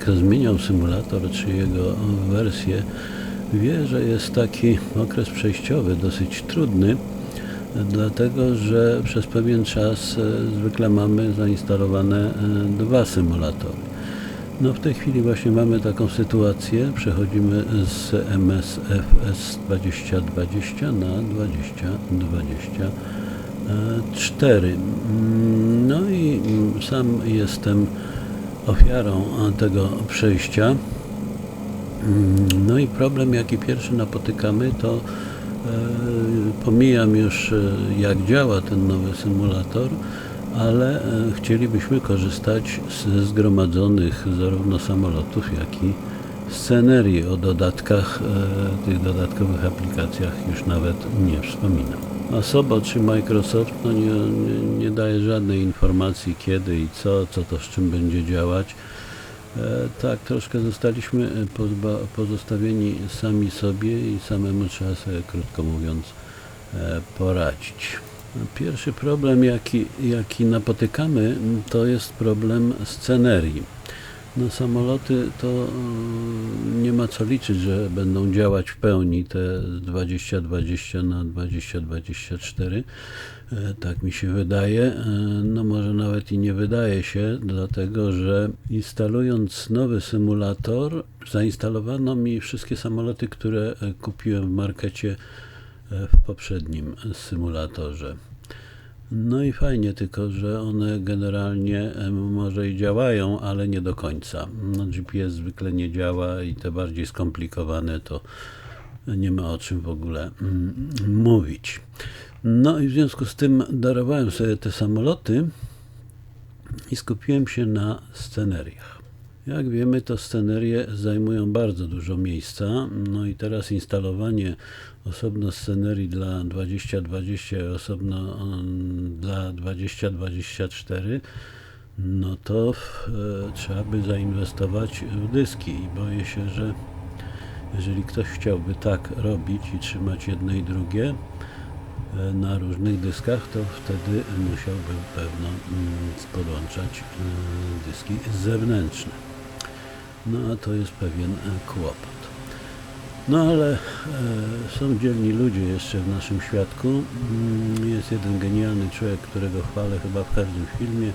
kto zmieniał symulator czy jego wersję, wie, że jest taki okres przejściowy, dosyć trudny, dlatego że przez pewien czas e, zwykle mamy zainstalowane e, dwa symulatory. No w tej chwili właśnie mamy taką sytuację, przechodzimy z MSFS 2020 na 2024. No i mm, sam jestem ofiarą tego przejścia. Mm, No i problem, jaki pierwszy napotykamy, to e, pomijam już e, jak działa ten nowy symulator, ale e, chcielibyśmy korzystać z zgromadzonych zarówno samolotów, jak i scenerii. O dodatkach, tych dodatkowych aplikacjach już nawet nie wspominam. A Sobo czy Microsoft no nie, nie, nie daje żadnej informacji kiedy i co, co to z czym będzie działać. E, tak, troszkę zostaliśmy e, pozba, pozostawieni sami sobie i samemu trzeba sobie, krótko mówiąc, e, poradzić. Pierwszy problem, jaki, jaki napotykamy, to jest problem scenerii. No samoloty to mm, nie ma co liczyć, że będą działać w pełni te 2020 na 2024. E, Tak mi się wydaje. E, No może nawet i nie wydaje się, dlatego że instalując nowy symulator, zainstalowano mi wszystkie samoloty, które e, kupiłem w markecie e, w poprzednim symulatorze. No i fajnie, tylko że one generalnie może i działają, ale nie do końca. No, GPS zwykle nie działa i te bardziej skomplikowane to nie ma o czym w ogóle mm, mówić. No i w związku z tym darowałem sobie te samoloty i skupiłem się na sceneriach. Jak wiemy, to scenerie zajmują bardzo dużo miejsca. No i teraz instalowanie osobno scenerii dla 2020 i osobno mm, dla 2024, no to e, trzeba by zainwestować w dyski i boję się, że jeżeli ktoś chciałby tak robić i trzymać jedno i drugie e, na różnych dyskach, to wtedy musiałby pewno mm, podłączać e, dyski zewnętrzne. No a to jest pewien e, kłopot. No ale e, są dzielni ludzie jeszcze w naszym świadku. Mm, Jest jeden genialny człowiek, którego chwalę chyba w każdym filmie.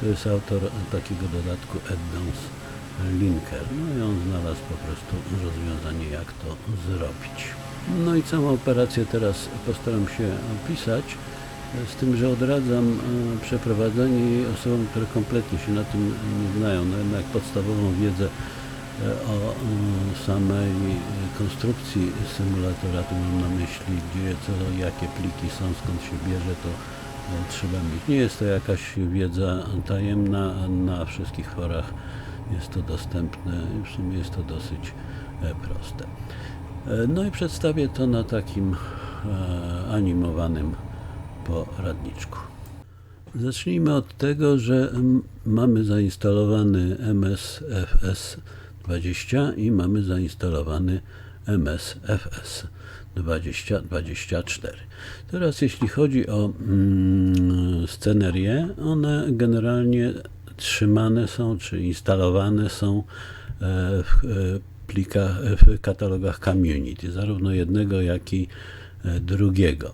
To jest autor takiego dodatku Addons Linker. No i on znalazł po prostu rozwiązanie, jak to zrobić. No i całą operację teraz postaram się opisać, z tym, że odradzam e, przeprowadzanie jej osobom, które kompletnie się na tym nie znają. No jednak podstawową wiedzę e, o e, samej konstrukcji symulatora, tu mam na myśli, gdzie, co, jakie pliki są, skąd się bierze, to trzeba mieć. Nie jest to jakaś wiedza tajemna, na wszystkich forach jest to dostępne w sumie jest to dosyć proste. No i przedstawię to na takim e, animowanym poradniczku. Zacznijmy od tego, że mamy zainstalowany MSFS 20 i mamy zainstalowany MSFS 2024. Teraz jeśli chodzi o mm, scenerię, one generalnie trzymane są czy instalowane są e, w e, plikach, w katalogach community, zarówno jednego, jak i e, drugiego.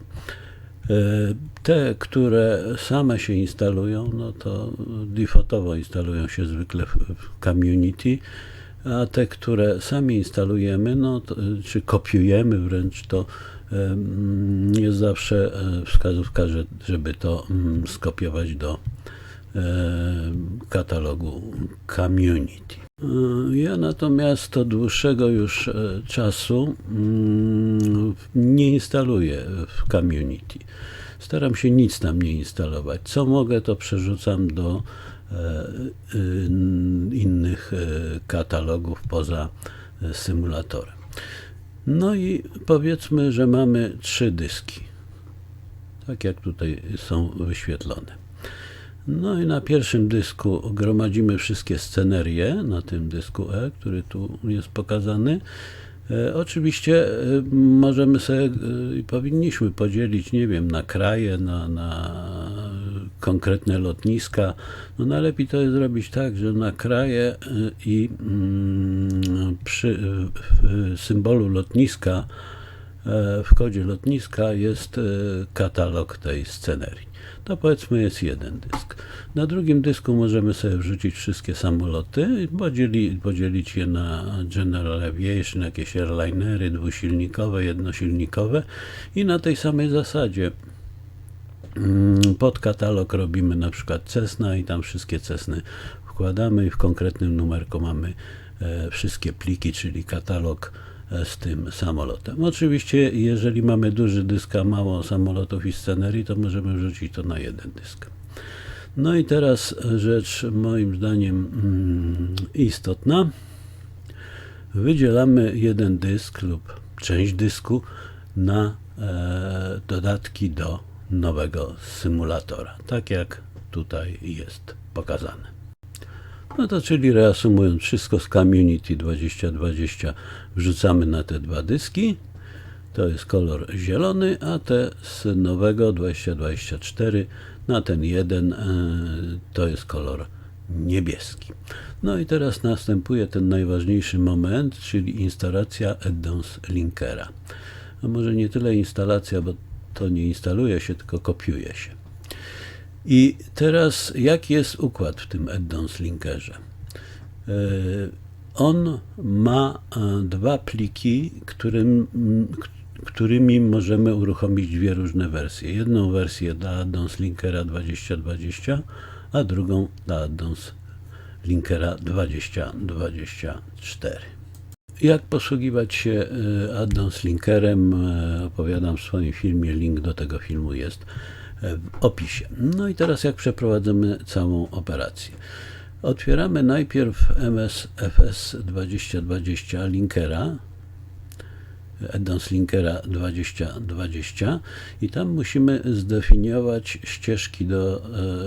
E, Te, które same się instalują, no to defaultowo instalują się zwykle w, community, a te, które sami instalujemy, no to, czy kopiujemy wręcz, to jest zawsze e, wskazówka, że, żeby to mm, skopiować do e, katalogu community. E, Ja natomiast od dłuższego już e, czasu mm, nie instaluję w community. Staram się nic tam nie instalować. Co mogę, to przerzucam do e, y, innych e, katalogów poza symulatorem. No i powiedzmy, że mamy trzy dyski. Tak jak tutaj są wyświetlone. No i na pierwszym dysku gromadzimy wszystkie scenerie, na tym dysku E, który tu jest pokazany. E, oczywiście e, możemy sobie e, i powinniśmy podzielić, nie wiem, na kraje, na, na konkretne lotniska. No najlepiej to jest zrobić tak, że na kraje i mm, przy symbolu lotniska, w kodzie lotniska jest e, katalog tej scenerii. To powiedzmy jest jeden dysk. Na drugim dysku możemy sobie wrzucić wszystkie samoloty i podzieli, podzielić je na General Aviation, jakieś airlinery dwusilnikowe, jednosilnikowe i na tej samej zasadzie Mm, pod katalog robimy na przykład Cessna i tam wszystkie Cessny wkładamy i w konkretnym numerku mamy e, wszystkie pliki, czyli katalog e, z tym samolotem. Oczywiście, jeżeli mamy duży dysk, a mało samolotów i scenerii, to możemy wrzucić to na jeden dysk. No i teraz rzecz moim zdaniem mm, istotna. Wydzielamy jeden dysk lub część dysku na e, dodatki do nowego symulatora, tak jak tutaj jest pokazane. No to czyli reasumując wszystko z Community 2020 wrzucamy na te dwa dyski. To jest kolor zielony, a te z nowego 2024 na ten jeden e, to jest kolor niebieski. No i teraz następuje ten najważniejszy moment, czyli instalacja Addons Linkera. A może nie tyle instalacja, bo to nie instaluje się, tylko kopiuje się. I teraz jaki jest układ w tym Addons Linkerze? E, on ma e, dwa pliki, którym, którymi możemy uruchomić dwie różne wersje. Jedną wersję dla Addons Linkera 2020, a drugą dla Addons Linkera 2024. Jak posługiwać się addons linkerem e, opowiadam w swoim filmie, link do tego filmu jest opisie. No i teraz jak przeprowadzamy całą operację. Otwieramy najpierw MSFS 2020 linkera, addons linkera 2020 i tam musimy zdefiniować ścieżki do,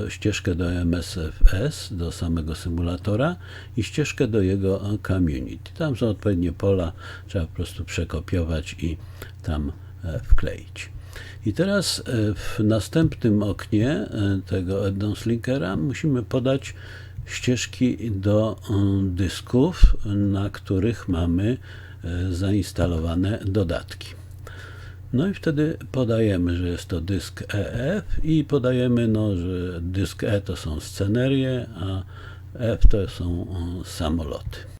e, ścieżkę do MSFS, do samego symulatora i ścieżkę do jego community. Tam są odpowiednie pola, trzeba po prostu przekopiować i tam e, wkleić. I teraz e, w następnym oknie e, tego addons linkera musimy podać ścieżki do e, dysków, na których mamy zainstalowane dodatki. No i wtedy podajemy, że jest to dysk EF i podajemy, no, że dysk E to są scenerie, a F to są samoloty.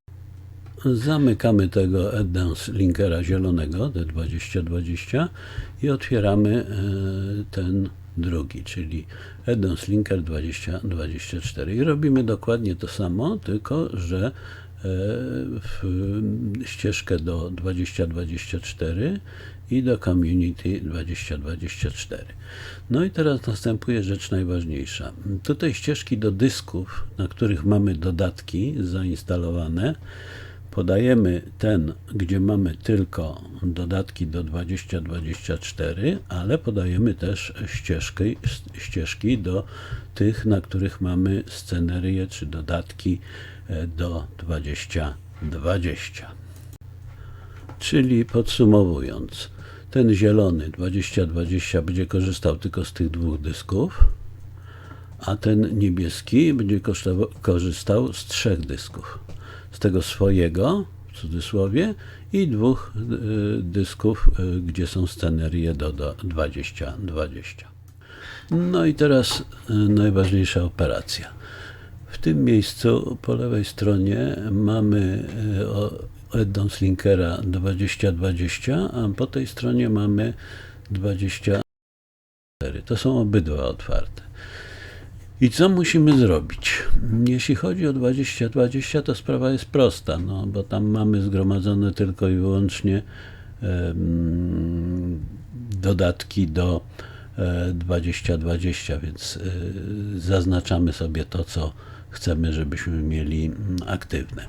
Zamykamy tego addons linkera zielonego D2020 i otwieramy e, ten drugi, czyli addons linker 2024 i robimy dokładnie to samo, tylko że e, w ścieżkę do 2024 i do Community 2024. No i teraz następuje rzecz najważniejsza. Tutaj ścieżki do dysków, na których mamy dodatki zainstalowane, podajemy ten, gdzie mamy tylko dodatki do 2024, ale podajemy też ścieżki, ścieżki do tych, na których mamy scenerię czy dodatki e, do 2020. Czyli podsumowując, ten zielony 2020 będzie korzystał tylko z tych dwóch dysków, a ten niebieski będzie korzystał z trzech dysków z tego swojego, w cudzysłowie, i dwóch y, dysków, y, gdzie są scenerie do, do 2020. No i teraz y, najważniejsza operacja. W tym miejscu po lewej stronie mamy addons linkera 2020, a po tej stronie mamy 24. To są obydwa otwarte. I co musimy zrobić? Jeśli chodzi o 2020, to sprawa jest prosta, no, bo tam mamy zgromadzone tylko i wyłącznie dodatki do e, 2020, więc e, zaznaczamy sobie to, co chcemy, żebyśmy mieli aktywne.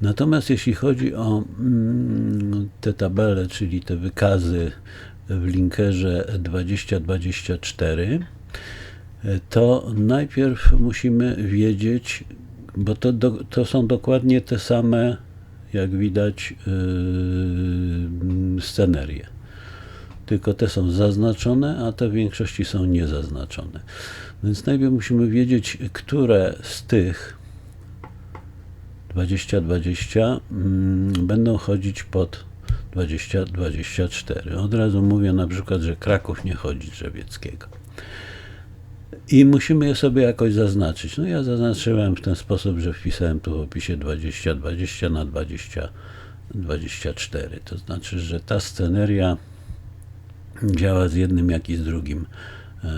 Natomiast jeśli chodzi o mm, te tabele, czyli te wykazy w linkerze 2024, to najpierw musimy wiedzieć, bo to, do, to są dokładnie te same, jak widać, yy, scenerie. tylko te są zaznaczone, a te w większości są niezaznaczone. Więc najpierw musimy wiedzieć, które z tych 2020 mm, będą chodzić pod 2024. Od razu mówię na przykład, że Kraków nie chodzi Drzewieckiego. I musimy je sobie jakoś zaznaczyć. No ja zaznaczyłem w ten sposób, że wpisałem tu w opisie 2020 na 2024. To znaczy, że ta sceneria działa z jednym, jak i z drugim e,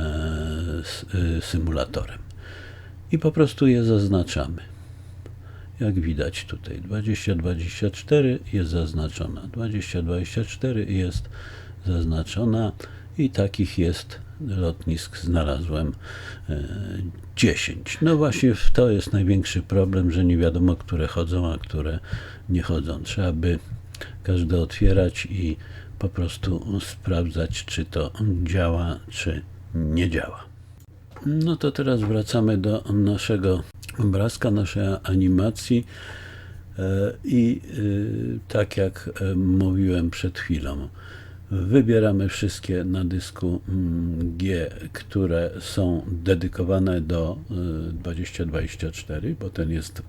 s- e, symulatorem. I po prostu je zaznaczamy. Jak widać tutaj 2024 jest zaznaczona, 2024 jest zaznaczona i takich jest lotnisk znalazłem e, 10. No właśnie to jest największy problem, że nie wiadomo, które chodzą, a które nie chodzą. Trzeba by każde otwierać i po prostu sprawdzać, czy to działa, czy nie działa. No to teraz wracamy do naszego obrazka, naszej animacji. E, I y, tak jak e, mówiłem przed chwilą, wybieramy wszystkie na dysku mm, G, które są dedykowane do y, 2024, bo ten jest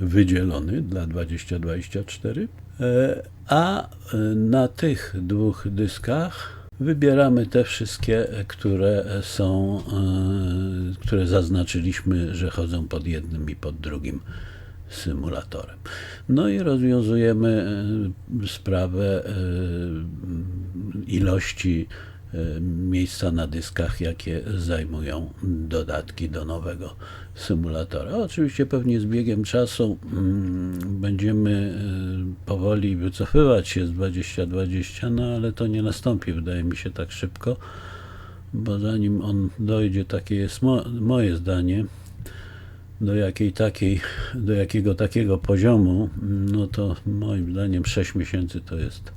wydzielony dla 2024. E, A y, na tych dwóch dyskach wybieramy te wszystkie, które są, e, które zaznaczyliśmy, że chodzą pod jednym i pod drugim symulatorem. No i rozwiązujemy e, sprawę e, ilości e, miejsca na dyskach, jakie zajmują dodatki do nowego symulatora. Oczywiście pewnie z biegiem czasu mm, będziemy powoli wycofywać się z 2020, no ale to nie nastąpi, wydaje mi się, tak szybko, bo zanim on dojdzie, takie jest mo- moje zdanie, do jakiej takiej, do jakiego takiego poziomu, no to moim zdaniem 6 miesięcy to jest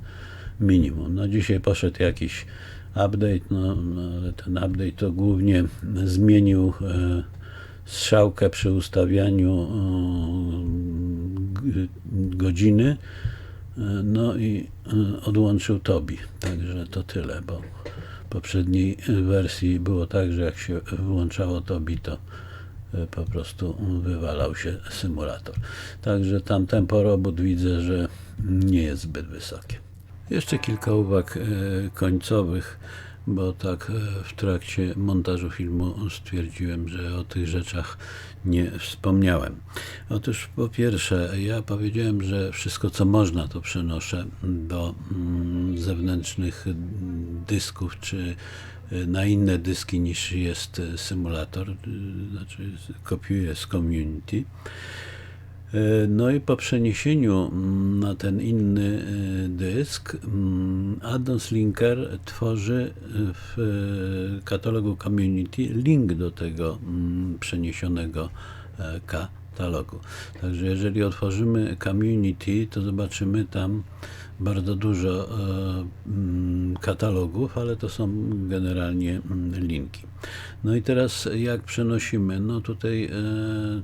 minimum. No dzisiaj poszedł jakiś update, no, no ale ten update to głównie zmienił e, strzałkę przy ustawianiu e, godziny, e, no i e, odłączył Tobi. Także to tyle, bo w poprzedniej wersji było tak, że jak się wyłączało Tobi, to po prostu wywalał się symulator. Także tam tempo robót widzę, że nie jest zbyt wysokie. Jeszcze kilka uwag e, końcowych, bo tak e, w trakcie montażu filmu stwierdziłem, że o tych rzeczach nie wspomniałem. Otóż po pierwsze, ja powiedziałem, że wszystko co można to przenoszę do mm, zewnętrznych dysków czy na inne dyski niż jest e, symulator, e, znaczy kopiuję z community. E, No i po przeniesieniu mm, na ten inny dysk, mm, Addons Linker tworzy w katalogu Community link do tego mm, przeniesionego katalogu. Także jeżeli otworzymy Community, to zobaczymy tam bardzo dużo e, mm, katalogów, ale to są generalnie mm, linki. No i teraz jak przenosimy? No tutaj e,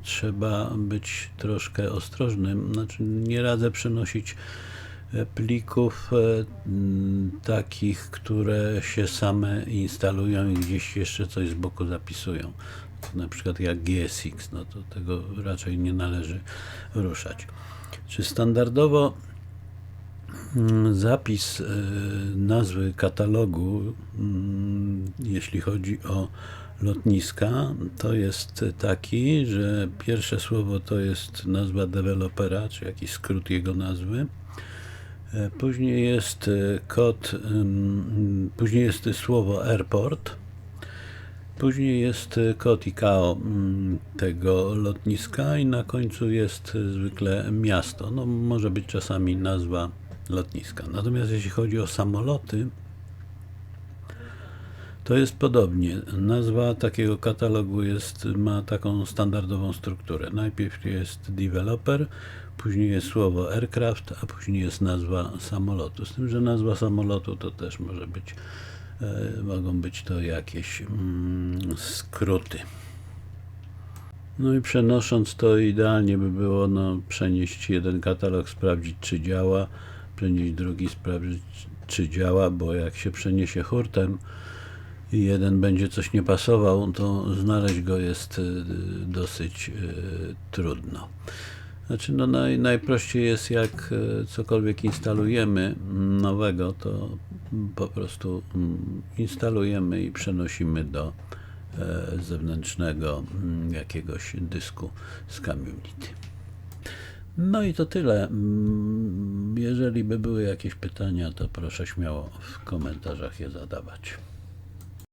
trzeba być troszkę ostrożnym. Znaczy nie radzę przenosić e, plików e, m, takich, które się same instalują i gdzieś jeszcze coś z boku zapisują. Na przykład jak GSX, no to tego raczej nie należy ruszać. Czy standardowo Mm, Zapis e, nazwy katalogu, mm, jeśli chodzi o lotniska, to jest taki, że pierwsze słowo to jest nazwa dewelopera, czy jakiś skrót jego nazwy. E, Później jest e, kod, później jest słowo airport. Później jest kod ICAO mm, tego lotniska i na końcu jest zwykle miasto. No, może być czasami nazwa lotniska. Natomiast jeśli chodzi o samoloty, to jest podobnie. Nazwa takiego katalogu jest, ma taką standardową strukturę. Najpierw jest developer, później jest słowo aircraft, a później jest nazwa samolotu. Z tym, że nazwa samolotu to też może być, e, mogą być to jakieś mm, skróty. No i przenosząc to idealnie by było no, przenieść jeden katalog, sprawdzić czy działa, przenieść drugi, sprawdzić czy działa, bo jak się przeniesie hurtem i jeden będzie coś nie pasował, to znaleźć go jest y, dosyć y, trudno. Znaczy, no naj, najprościej jest, jak e, cokolwiek instalujemy nowego, to po prostu mm, instalujemy i przenosimy do e, zewnętrznego mm, jakiegoś dysku z Community. No i to tyle. Mm, Jeżeli by były jakieś pytania, to proszę śmiało w komentarzach je zadawać.